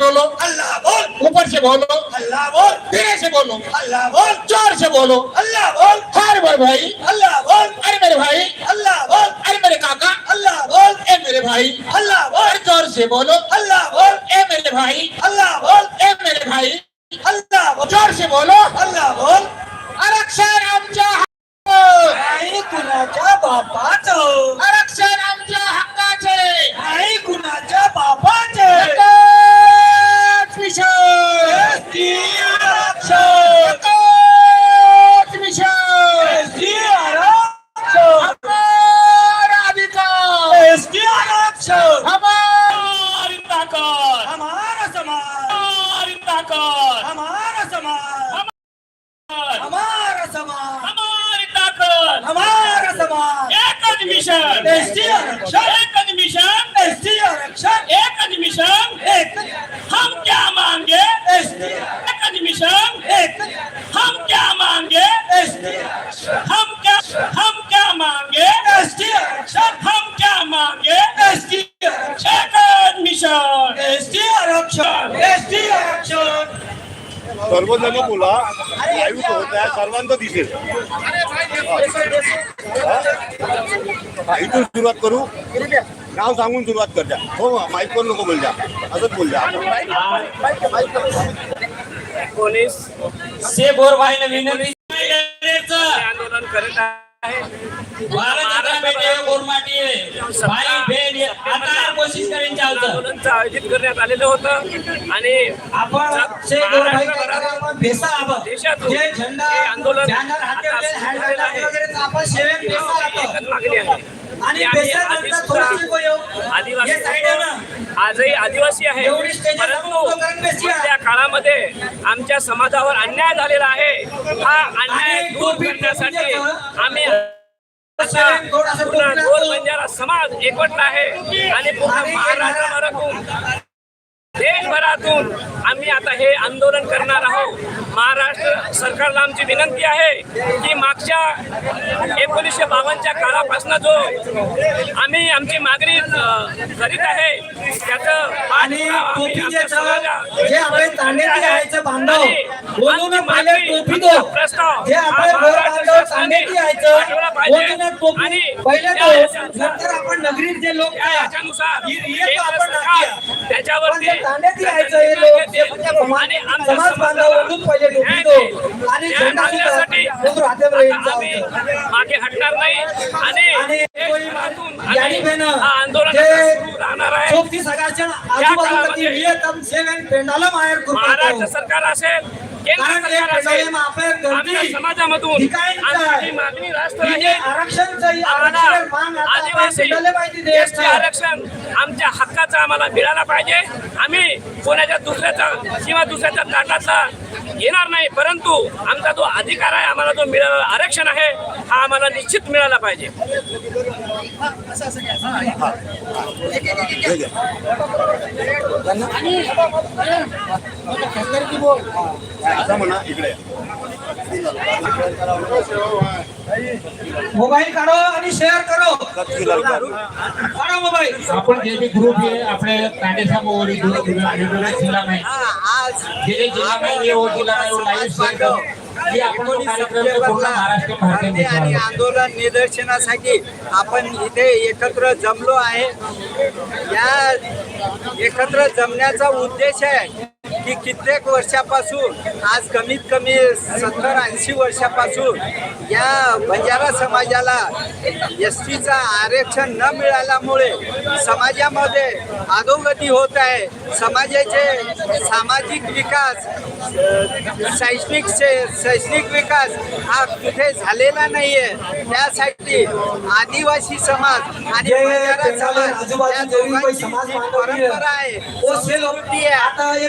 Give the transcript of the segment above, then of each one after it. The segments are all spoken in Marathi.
बोलो अल्लाह बोल ऊपर से बोलो अल्लाह बोल धीरे से बोलो अल्लाह बोल जोर से बोलो अल्लाह बोल हर बार भाई अल्लाह बोल अरे मेरे भाई अल्लाह बोल अरे मेरे काका अल्लाह बोल ए मेरे भाई अल्लाह बोल और जोर से बोलो अल्लाह बोल ए मेरे भाई अल्लाह बोल ए मेरे भाई अल्लाह बोल जोर से बोलो अल्लाह बोल मिशन एसटी आरक्षण एसटी एक हम क्या मांगे एसटी एकच मिशन एक हम क्या मांगे एसटी आरक्षण हम क्या हम क्या मांगे एसटी आरक्षण हम क्या मांगे एसटी आरक्षण एकच मिशन एसटी आरक्षण एसटी आरक्षण सर्वजण बोला लाईव्ह होत आहे सर्वांचं दिसेल हा, इथून सुरुवात करू. नाव सांगून सुरुवात कर द्या हो माईक वर नको बोल द्या असंच बोल द्या पोलीस से विनंती आंदोलन करत आहे. भारत बेटे गोरमाटी भाई भेट आता कोशिश करेन चालतं. आंदोलनचं आयोजित करण्यात आलेलं होतं. आणि आपण देशातून हे आंदोलन मागणी आहे. आणि हे आजही आदिवासी आहे. परंतु. त्या काळामध्ये आमच्या समाजावर अन्याय झालेला आहे. हा अन्याय दूर करण्यासाठी आम्ही पूर्ण तो- बंजारा समाज एकवटला आहे आणि पूर्ण आणि महाराष्ट्राभरातून देशभरातून आम्ही आता हे आंदोलन करणार आहोत. महाराष्ट्र सरकारला आमची विनंती आहे की मागच्या एकोणीसशे बावन्नच्या काळापासून जो आम्ही आमची मागणी करीत आहे त्याचं आणि जे आपले यायचं बांधव बोलून पहिले टोपी दो. जे आपले बांधव यायचं. बोलून टोपी. पहिले दो नंतर आपण नगरीत जे लोक त्याच्यावरती जे तांड्याचे यायचं हे लोक समाज आणि आमच्या समाज बांधव बोलून पहिले टोपी न्याय दो दे. आणि झेंडा सुद्धा हातात राहील. मागे हटणार नाही आणि यानी बहनं सगळ्याच्या आजूबाजूला सेवन पेंडाला माहेर महाराष्ट्र सरकार असेल हे समाजामधून? ही मागणी ही ही आदिवासी आरक्षण आमच्या हक्काचं आम्हाला मिळाला पाहिजे आम्ही कोणाच्या दुसऱ्याचा किंवा दुसऱ्याच्या ताटातला घेणार नाही परंतु आमचा जो अधिकार आहे आम्हाला जो मिळाला आरक्षण आहे हा आम्हाला निश्चित मिळाला पाहिजे हे मोबाईल काढो आणि शेअर करो. काढा मोबाईल. आपण जे बी ग्रुप आहे आपले तांडेसा मोहरी जिल्हा नाही. जे जे जिल्हा वो वो शेअर करो. आपण कार्यक्रम पूर्ण महाराष्ट्र भारतीय आणि आंदोलन निदर्शनासाठी आपण इथे एकत्र जमलो आहे. या एकत्र जमण्याचा उद्देश आहे. की कित्येक वर्षापासून आज कमीत कमी सत्तर ऐंशी वर्षापासून या बंजारा समाजाला एस टीचं आरक्षण न मिळाल्यामुळे समाजामध्ये अधोगती होत आहे. समाजाचे सामाजिक विकास शैक्षणिक शैक्षणिक विकास हा कुठे झालेला नाहीये. त्यासाठी आदिवासी समाज आणि बंजारा समाज या दोघांची आहे, परंपरा आहे. संस्कृती आहे.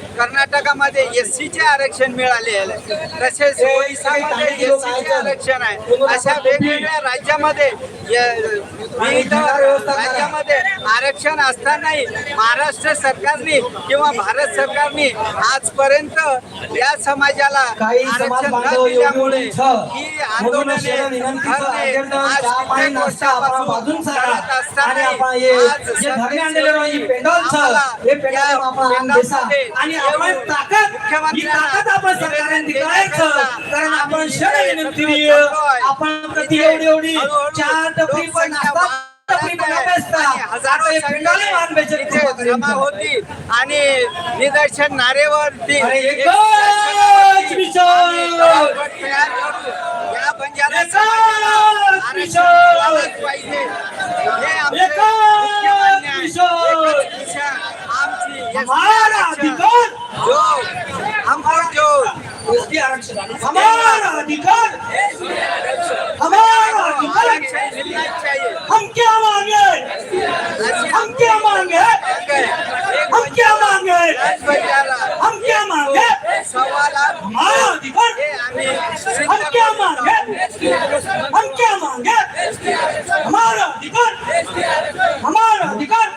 कर्नाटकामध्ये एस चे आरक्षण मिळाले. तसेच ओडिसामध्ये एस चे आरक्षण आहे. अशा वेगवेगळ्या राज्यामध्ये राज्यामध्ये आरक्षण असतानाही महाराष्ट्र सरकारने किंवा भारत सरकारने आजपर्यंत या समाजाला आरक्षण न दिल्यामुळे ही आंदोलने आज कित्येक आपण वर्षापासून असतानाही आपण हे आज हे आणि ताकद ही ताकद सरकारने कारण विनंती. आपण प्रति एवढी एवढी चहा टपरी पण हजारो पेंडॉले मान बेचत. जमा होती आणि निदर्शन तयार करू. या. मिळालंच पाहिजे. हे आमचे जो हमको जो आरक्षण हमारा अधिकार! हमारा अधिकार! क्या मांगे हम क्या मांगे हम क्या मांगे हम क्या मांगे सव्वा लाख अधिकार हम क्या मांगे हम क्या मांगे हमारा अधिकार हमारा अधिकार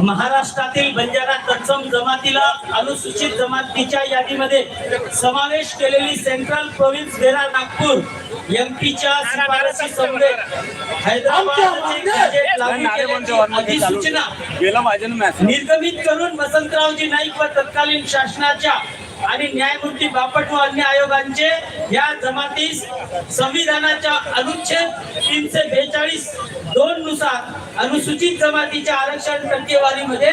महाराष्ट्रातील बंजारा तत्सम जमातीला अनुसूचित जमातीच्या यादीमध्ये समावेश केलेली सेंट्रल प्रोव्हिन्स डेरा नागपूर. एमपीच्या शिफारसी केल्याची अधिसूचना निर्गमित करून वसंतरावजी नाईक व तत्कालीन शासनाच्या आणि न्यायमूर्ती बापट व अन्य आयोगांचे या जमातीस संविधानाच्या अनुच्छेद तीनशे बेचाळीस दोन नुसार अनुसूचित जमातीच्या आरक्षण टक्केवारीमध्ये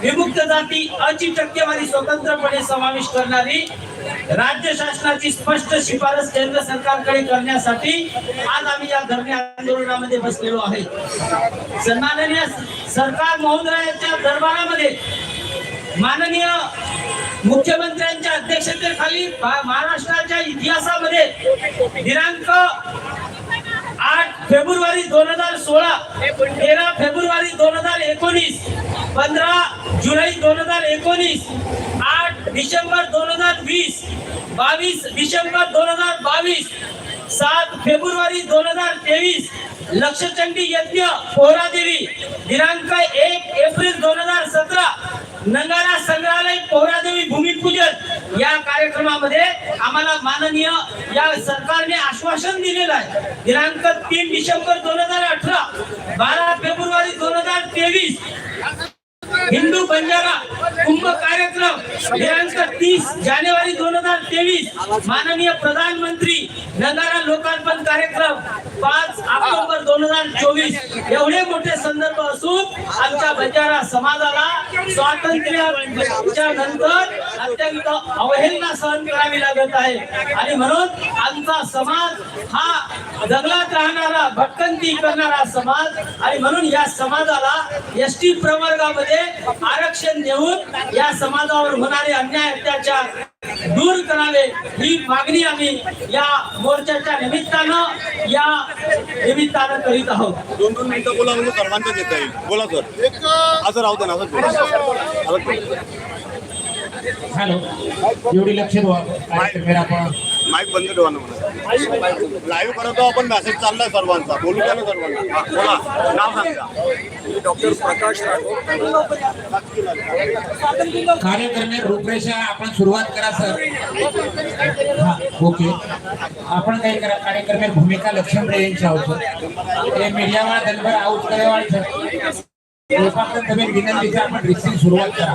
विमुक्त जाती अची टक्केवारी स्वतंत्रपणे समावेश करणारी राज्य शासनाची स्पष्ट शिफारस केंद्र सरकारकडे करण्यासाठी आज आम्ही या धरणे आंदोलनामध्ये बसलेलो आहे. सन्माननीय सरकार महोदयाच्या दरबारामध्ये माननीय मुख्यमंत्र्यांच्या अध्यक्षतेखाली महाराष्ट्राच्या इतिहासामध्ये दिनांक आठ फेब्रुवारी दोन हजार सोळा तेरा फेब्रुवारी दोन हजार एकोणीस पंधरा जुलै दोन हजार एकोणीस आठ डिसेंबर दोन हजार वीस बावीस डिसेंबर दोन हजार बावीस सात फेब्रुवारी दोन हजार तेवीस लक्षचंडी यज्ञ पोहरादेवी दिनांक एक एप्रिल दोन हजार सतरा नंगारा संग्रहालय पोहरादेवी भूमिपूजन. या कार्यक्रमामध्ये आम्हाला माननीय या सरकारने आश्वासन दिलेलं आहे. दिनांक तीन डिसेंबर दोन हजार अठरा बारा फेब्रुवारी दोन हजार तेवीस हिंदू बंजारा कुंभ कार्यक्रम दिनांक तीस जानेवारी दोन हजार तेवीस माननीय प्रधानमंत्री नगारा लोकार्पण कार्यक्रम पाच ऑक्टोबर दोन हजार चोवीस एवढे मोठे संदर्भ असून आमच्या बंजारा समाजाला स्वातंत्र्याच्या नंतर अत्यंत अवहेलना सहन करावी लागत आहे. आणि म्हणून आमचा समाज हा जंगलात राहणारा भटकंती करणारा समाज आणि म्हणून या समाजाला एस टी प्रवर्गामध्ये आरक्षण देऊन या समाजावर होणारे अन्याय अत्याचार दूर करावे ही मागणी आम्ही या मोर्चाच्या निमित्तानं या निमित्तानं करीत आहोत. दोन दोन मिनिटं बोला म्हणजे सर्वांचं देता येईल. बोला सर. असं राहू दे ना बोला. हॅलो. एवढी लक्ष द्या. आपण. माईक बंद ठेवा ना लाईव्ह करतो आपण मेसेज चाललाय सर्वांचा. बोलू द्या ना सर्वांना. हा, बोला. नाव सांगा. डॉक्टर प्रकाश कार्यक्रम रूपरेषा आपण सुरुवात करा सर. हा ओके. आपण काही करा कार्यक्रम भूमिका लक्ष्मण यांची आहोत हे मीडियावर दनभर आऊट करायला कृपाकन तुम्ही विनंतीची आपण रिक्सिंग सुरुवात करा.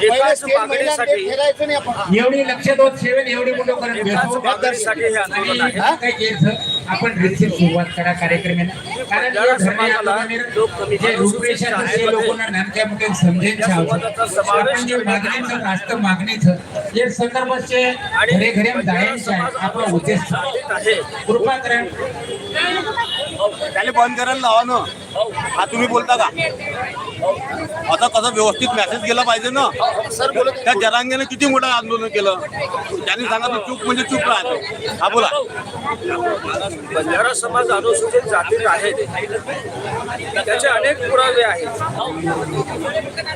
एकाच मागणीसाठी एवढी लक्ष देत सेवेन एवढी मोठं करत एकाच मागणीसाठी हे आंदोलन आहे. आपण रितसर सुरुवात करा कार्यक्रमाला कारण बंजारा या धरणे समाजाला आंदोलनाने लोक कमी जे रूपरेषा ते लोकांना नामक्या मुख्य समजेन या संवादाचा समावेश आपण जे मागणीचं राष्ट्र मागणीचं संदर्भाचे आणि घरे घरे बंजारा जायचं आहे समाज आपला उद्देश बाधित आहे. कृपा करा त्याला बंद करायला लावा हो ना. हा तुम्ही बोलता का? आता कसं व्यवस्थित मेसेज गेला पाहिजे ना. त्या जरांगेने किती मोठं आंदोलन केलं? त्यांनी सांगितलं चूक म्हणजे चूक राहतो. हा बोला. बंजारा समाज अनुसूचित जातीत आहे. त्याचे अनेक पुरावे आहेत.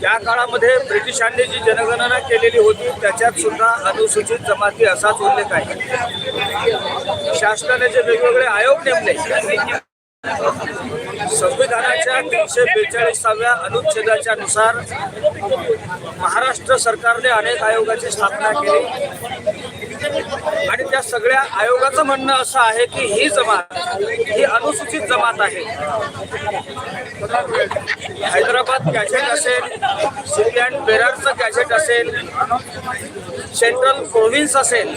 त्या काळामध्ये ब्रिटिशांनी जी जनगणना केलेली होती त्याच्यात सुद्धा अनुसूचित जमाती असाच उल्लेख आहे. शासनाने जे वेगवेगळे आयोग नेमले संविधानाच्या तीनशे बेचाळीसाव्या अनुच्छेदाच्या नुसार महाराष्ट्र सरकारने अनेक आयोगाची स्थापना केली. आणि त्या सगळ्या आयोगाचं म्हणणं असं आहे की ही जमात ही अनुसूचित जमात आहे. हैदराबाद गॅझेट असेल सिटी अँड बेरारचं गॅझेट असेल सेंट्रल प्रोव्हिन्स असेल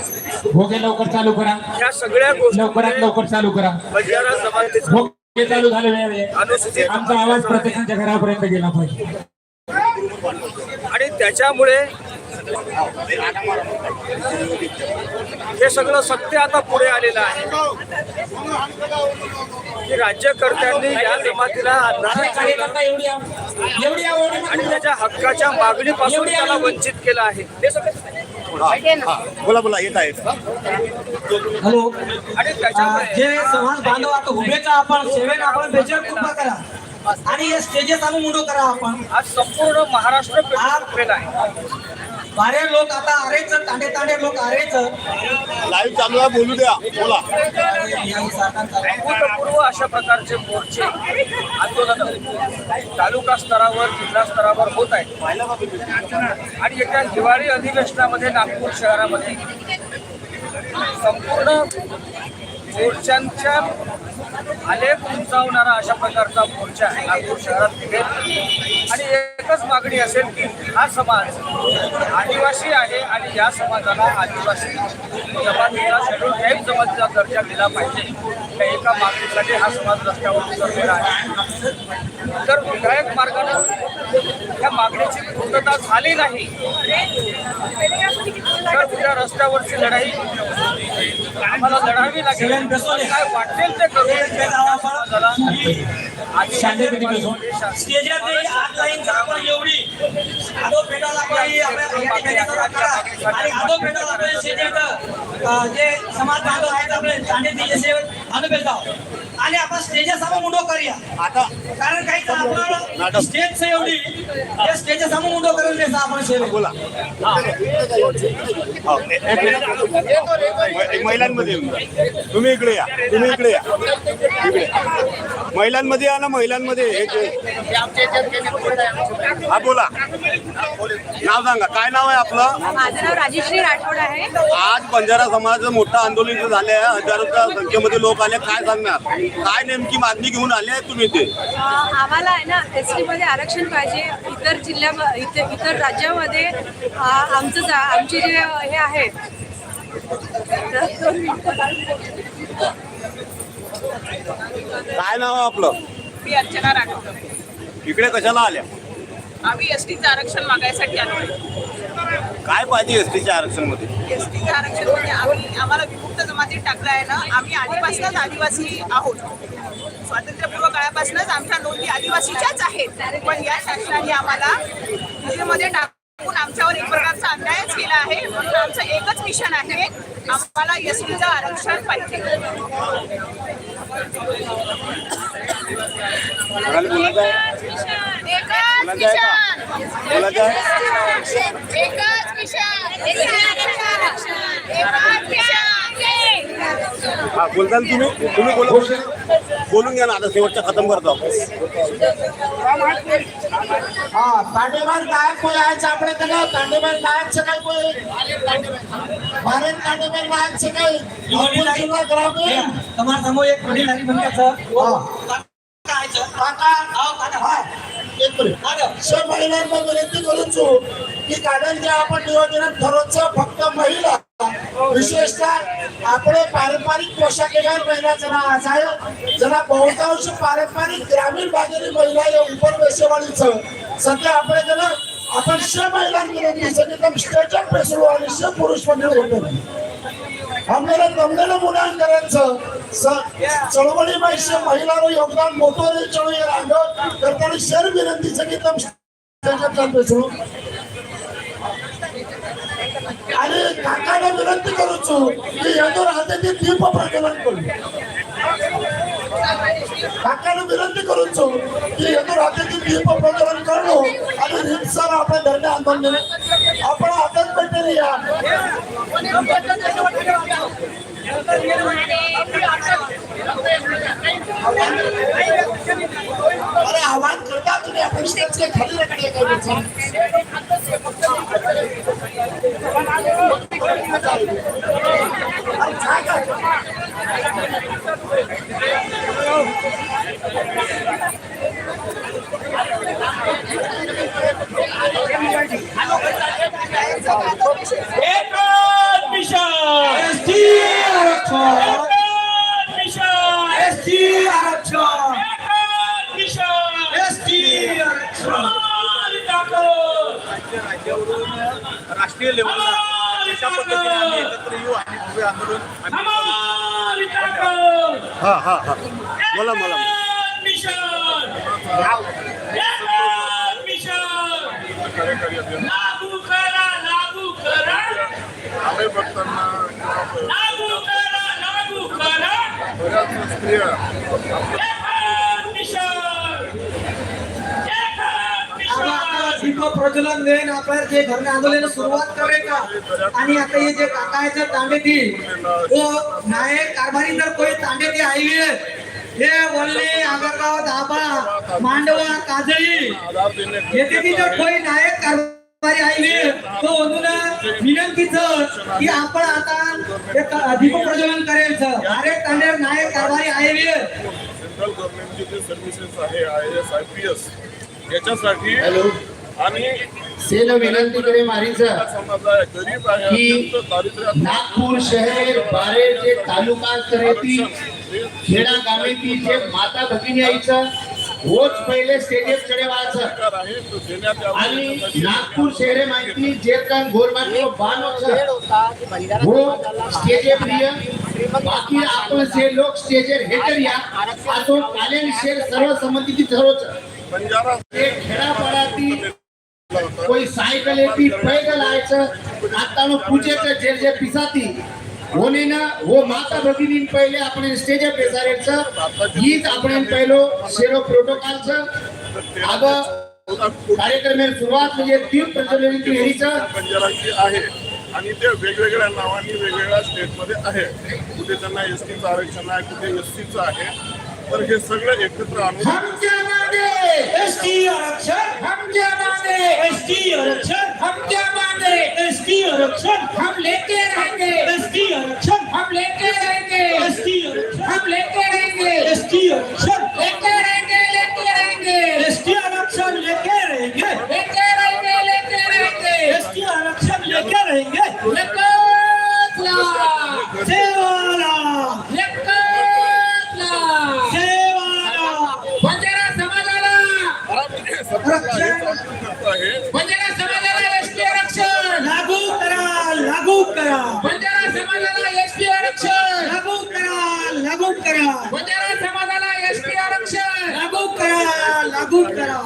लवकर चालू करा. ह्या सगळ्या गोष्टी लवकर चालू करा. बंजारा जमातीचं भोगे चालू झाले. अनुसूचित आमचा आवाज प्रत्येकाच्या घरापर्यंत गेला पाहिजे. आणि त्याच्यामुळे हे सगळं सत्य आता पुढे आलेलं आहे. की राज्यकर्त्यांनी या जमातीला आणि त्याच्या हक्काच्या मागणीपासून त्याला वंचित केलं आहे. हा, हा. बोला बोला येत आहेत हॅलो. जे समाज बांधव आता उभेचा आपण सेवेन आपण बेचर कृपा करा. आणि हे स्टेजेस आम्ही मुंडो करा आपण. आज संपूर्ण महाराष्ट्र आहे. बारे लोक आता आरेच तांडे तांडे लोक आरेच. लाईव्ह चालू आहे बोलू द्या. बोला. अभूतपूर्व अशा प्रकारचे मोर्चे आंदोलन तालुका स्तरावर जिल्हा स्तरावर होत आहेत. आणि येत्या हिवाळी अधिवेशनामध्ये नागपूर शहरामध्ये संपूर्ण मोर्चांच्या आलेख उंचावणारा अशा प्रकारचा मोर्चा नागपूर शहरात निघेल आणि एकच मागणी असेल की हा समाज आदिवासी आहे आणि या समाजाला आदिवासी जमातीचा शेड्यूल टाईप जमातीचा दर्जा दिला पाहिजे. त्या एका मागणीसाठी हा समाज रस्त्यावर उतरलेला आहे. तर विधायक मार्गानं या मागणीची पूर्तता झाली नाही. तर उद्या रस्त्यावरची लढाई. आम्हाला लढावी लागेल. काय वाटेल ते करू. जे समाज बांधव आहेत आपले आणि आपण मुंडो करूया. आता कारण काही आपण नाटक. स्टेज एवढी त्या मुंडो आपण सेवे बोला. हा, एक मिनिट. एक महिलांमध्ये. तुम्ही इकडे या. तुम्ही इकडे या. इकडे महिलांमध्ये या ना महिलांमध्ये हे जे- बोला. नाव सांगा. काय नाव आहे आपलं? माझं नाव राजश्री राठोड आहे. आज बंजारा समाज मोठं आंदोलन झाले आहे हजारोच्या संख्येमध्ये लोक आले. काय सांगणार? काय नेमकी मागणी घेऊन आले आहे तुम्ही ते आम्हाला आहे ना एसमध्ये आरक्षण पाहिजे. इतर जिल्ह्या इतर इतर राज्यामध्ये आमचं जा आमचे जे हे आहेत. काय नाव आहे आपलं? मी अर्चना राठोड. इकडे कशाला आल्या? आम्ही एस टीचं आरक्षण मागायसाठी आलो काय पाहिजे एस टीच्या आरक्षणमध्ये एस टीचं आरक्षण म्हणजे आम्ही आम्हाला टाकलं आहे ना आम्ही आधीपासूनच आदिवासी आहोत. स्वातंत्र्यपूर्व काळापासूनच आमच्या नोंदी आदिवासीच्याच आहेत. पण या शासनाने आम्हाला मध्ये टाकून आमच्यावर एक प्रकारचा अन्यायच केला आहे. म्हणून आमचं एकच मिशन आहे आम्हाला एस टीचं आरक्षण पाहिजे? एकच मिशन एकच मिशन. हा बोलताल तुम्ही तुम्ही बोला बोलून घ्या ना आता शेवटचा खतम करतो हा तांडेबार नायक कोई आहे आपले त्याला तांडेबार नायक से काही कोई भारत तांडेबार नायक से काही आपण जिल्हा ग्रामीण તમારા સમૂહ એક વડીલ હરિભંગા છે काय છે? काका આવો કાકા, હાય. एक मिनिट सब महिलांना विनंती करून की कारण जे आपण नियोजन ठरवतो फक्त महिला विशेषतः आपले पारंपरिक पोशाखेगार महिलाचं नाव असं आहे ज्याला हो. बहुतांश पारंपरिक ग्रामीण भागातील महिला या उपरवेशवाडीचं सध्या आपल्या जण आपण श महिलांमध्ये एकदम स्टेजर पेसरू आणि श पुरुष मंडळ होतो आपल्याला जमलेलं मुलांकरांचं चळवळी माहिती महिलांवर योगदान मोठं चळवळी राहिलं तर शर विनंतीचं एकदम पेसरू आणि काकाला विनंती करूचो की यादो राहते ते दीप प्रज्वलन करू काकाला विनंती करूचो की यादो राहते ते दीप प्रज्वलन करू आणि हिंसाला आपण धरणे आंदोलन आपण हातात बैठे या अरे आव्हान करता तुम्ही आपण स्टेजचे खाली रखले काय विचार एकच राष्ट्रीय लेवलला अशा पद्धतीने आम्ही एकत्र येऊ आणि भव्य आंदोलन. आम्ही करू. हा हा हा. बोला मला आम्ही बघताना लागू करा लागू करा बऱ्याच स्त्रिया एकच मिशन एकच दीप प्रज्वलन देऊन आपल्याला जे धरणे आंदोलन सुरुवात करे का? आणि आता ये जे काका है तांडे थी वो नायक कारभारी जर कोई तांडे थी आई है हे वल्ले आगरगाव दाबा मांडवा काजळी येथे ती जर कोई नायक कारभारी आई है तो म्हणून विनंतीच की आपण आता एक दीप प्रज्वलन करेल अरे तांडे नायक कारभारी आई है सेंट्रल गव्हर्नमेंटचे जे सर्व्हिसेस आहे I S I P S याच्यासाठी आणि सेन विनंती करे मारी सर की नागपूर शहर बारे जे तालुका स्तरेती खेडा गावेती जे माता भगिनी आईचं रोज पहिले स्टेजेस कडे व्हायचं. आणि नागपूर शहरे माहिती जे कान गोरबाटी बान हो स्टेजे प्रिय बाकी आपण से लोक स्टेजेर हे करूया असो कालेन शेर सर्वसंमतीची ठरवच बंजारा ते खेडापाड्याती कोई सायकल येती पैदल आयचं आता पूजेचं जे जे पिसाती होणे ना? हो माता भगिनी पहिले आपण स्टेज बेसारेचं हीच आपण पहिलो शेरो प्रोटोकॉलचं अब कार्यक्रम सुरुवात म्हणजे तीन प्रज्वलन फेरीचं. बंजारांची आहे. आणि ते वेगवेगळ्या नावांनी वेगवेगळ्या स्टेटमध्ये आहे. कुठे त्यांना एस टीचं आरक्षण आहे कुठे एस सीचं आहे. तर हे सगळं एकत्र आणून हम जमाने एसटी आरक्षण! हम जमाने एसटी आरक्षण! हम जमाने एसटी आरक्षण! हम लेके रहेंगे! एसटी आरक्षण! हम लेके रहेंगे! एसटी आरक्षण! हम लेके रहेंगे! एसटी आरक्षण! लेके रहेंगे लेके रहेंगे! एसटी आरक्षण लेके रहेंगे! लेके रहेंगे लेके रहेंगे! एसटी आरक्षण लेके रहेंगे! बंजारा समाजाला एसटी आरक्षण. लागू करा लागू करा बंजारा समाजाला एसटी आरक्षण. लागू करा लागू करा बंजारा समाजाला एसटी आरक्षण लागू करा लागू करा.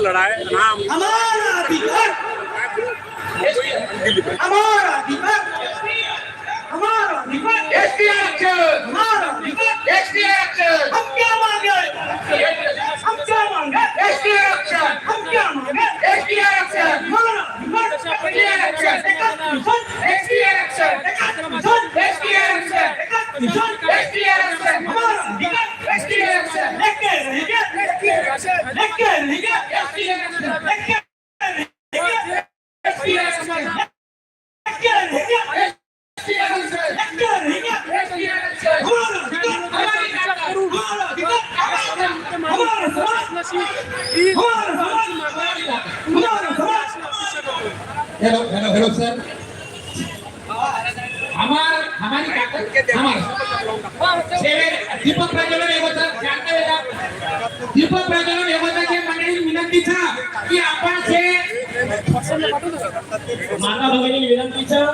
लड़ा है नाम हमारा अधिकार हमारा अधिकार हमारा अधिकार एसटी आरक्षण हमारा अधिकार एसटी आरक्षण हम क्या मांगे हम क्या मांगे एसटी आरक्षण हम क्या मांगे एसटी आरक्षण हमारा अधिकार एसटी आरक्षण एसटी आरक्षण एसटी आरक्षण एसटी आरक्षण हमारा अधिकार एसटी आरक्षण लेके रहेंगे लेके रहेंगे हेलो हेलो हेलो सर हमार हमारी ताकत हमार शेर दीपक प्रज्वलन एवढं शांत वेळा दीपक प्रज्वलन एवढं मंडळी विनंतीचा की आपण हे माता भगिनी विनंतीचं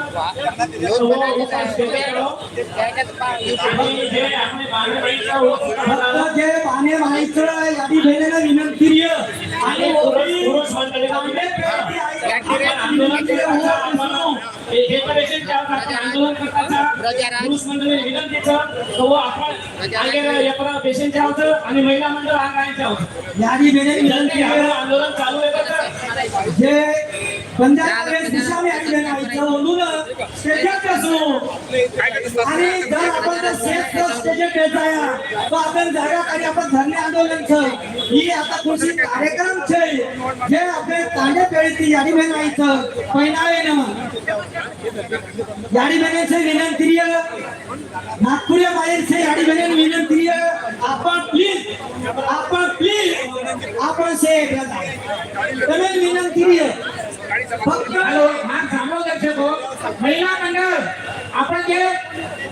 सर्व उपस्थित करो. आणि जे व्हायचं यादी भेलेलं विनंती. आणि पुरुष मंडळीला आंदोलन केलं होतं आपण हे हे पेशंट आपण आंदोलन करताचा पुरुष मंडळी विनंतीचं तो आपण आगे या पेशंटच्या होतं आणि महिला मंडळ आगायच्या होतं यादी भेलेली विनंती. आंदोलन चालू आहे. जे पंजाब दिशाने आलेलं आहे म्हणून स्टेजात असू. आणि जर आपण जर सेफ स्टेजात खेळताया तो आपण जागा काही आपण धरणे आंदोलन छ ही आता खुशी कार्यक्रम छे जे आपले तांडे पेळीची यादी बनायचं पहिनावेनं. यादी बनायचं विनंती नागपूरच्या बाहेरचे यादी बनेन विनंती आपण प्लीज आपण प्लीज आपण सेफ. विनंती हॅलो हा थांबव दर्शक हो. महिला मंडळ आपण जे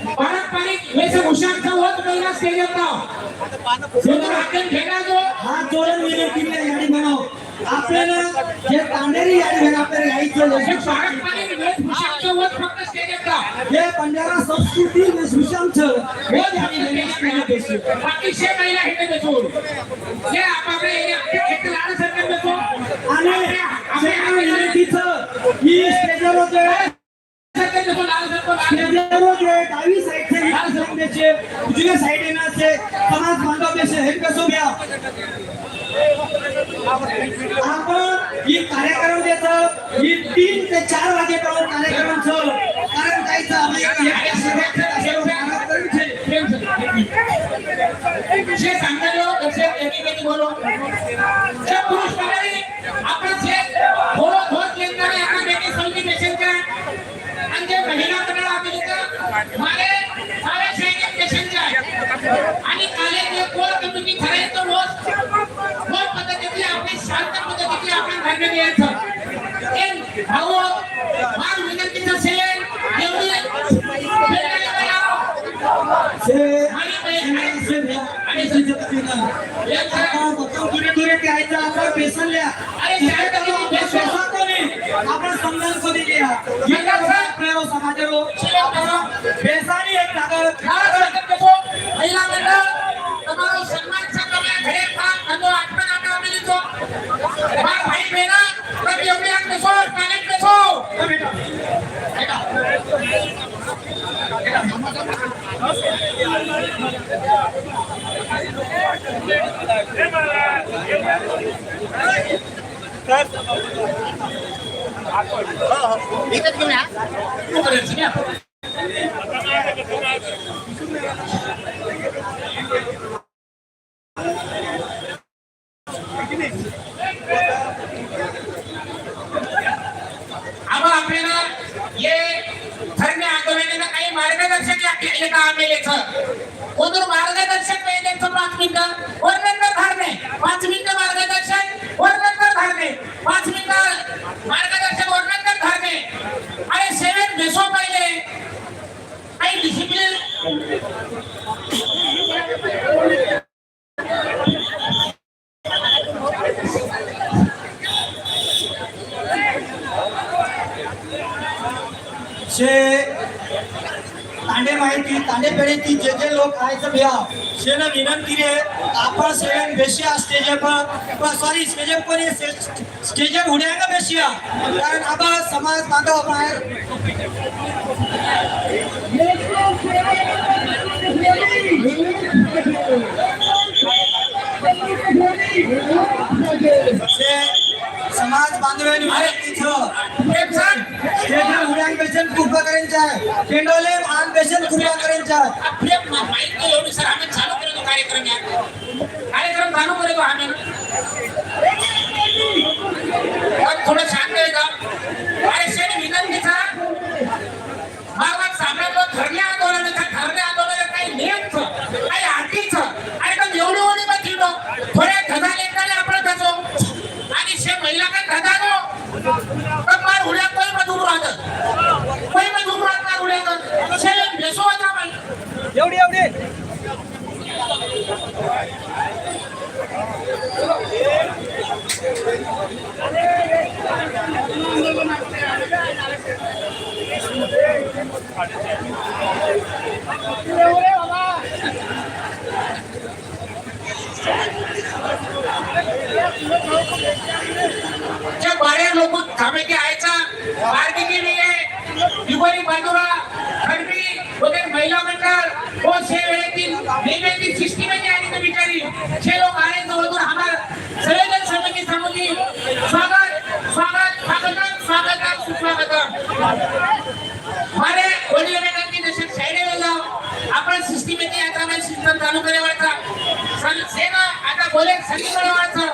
पारंपरिक वेशभूषांचा होत महिला स्टेजवर राव सुंदर हाकेन फेका जो हात जोडून विनंती आणि बनाव आपल्याला जे यादी भेट आपल्याला घ्यायचं हे पंजाबा संस्कृती वेशभूषांचं हे बाकीचे महिला हे बसून. जे आपापल्या एरिया- एक लहान सरकार बसून. आणि सेना विनंतीचं ही स्टेजवर होते डावी उजव्या साईडचे समाज बांधव देश हे कसं घ्या आपण ही कार्यक्रम देतो ही तीन ते चार वाजेपर्यंत कार्यक्रम छ कारण कायचं विषय सांगायला दर्शक एकीकडे बोलो. पुरुष मंडळी आपण जे थोडं आपण बेटी आणि जे महिला मंडळ आम्ही इथं सारे सैनिक आणि काले कोण कमिटी ठरायचं रोज সরকার পদ্ধতিকে আপনার ভাগ্যে নিয়েছেন। এই ভালো আর मार्गदर्शक या- एका आमेलेचं कोणतं मार्गदर्शक वेळेचं पाच मिनिटं वर्णनकर धरणे पाच मिनिटं मार्गदर्शक वर्णनकर धरणे पाच मिनिटं मार्गदर्शक वर्णनकर धरणे आणि सेवेत बेसो पहिले काही डिसिप्लिन शे तांडे माहिती तांडे पेढीती जे जे लोक आहेत भ्या शेन विनंती रे आपण सेवन बेशिया स्टेज पर सॉरी स्टेज पर स्टेज होण्या का बेशिया? कारण आबा समाज बांधव बाहेर शे समाज बांधवांनी विनंती छ एक सांग. लेकिन उड़ान पेशेंट कृपा करें चाहे केंडोले आन पेशेंट कृपा करें चाहे अपने माइक को लोड सर हमें चालू करे तो कार्यक्रम यार कार्यक्रम चालू करे तो हमें और थोड़ा शांत Thank you. चालू व्हायचा सेवा आता बोले सगळीकडे व्हायचं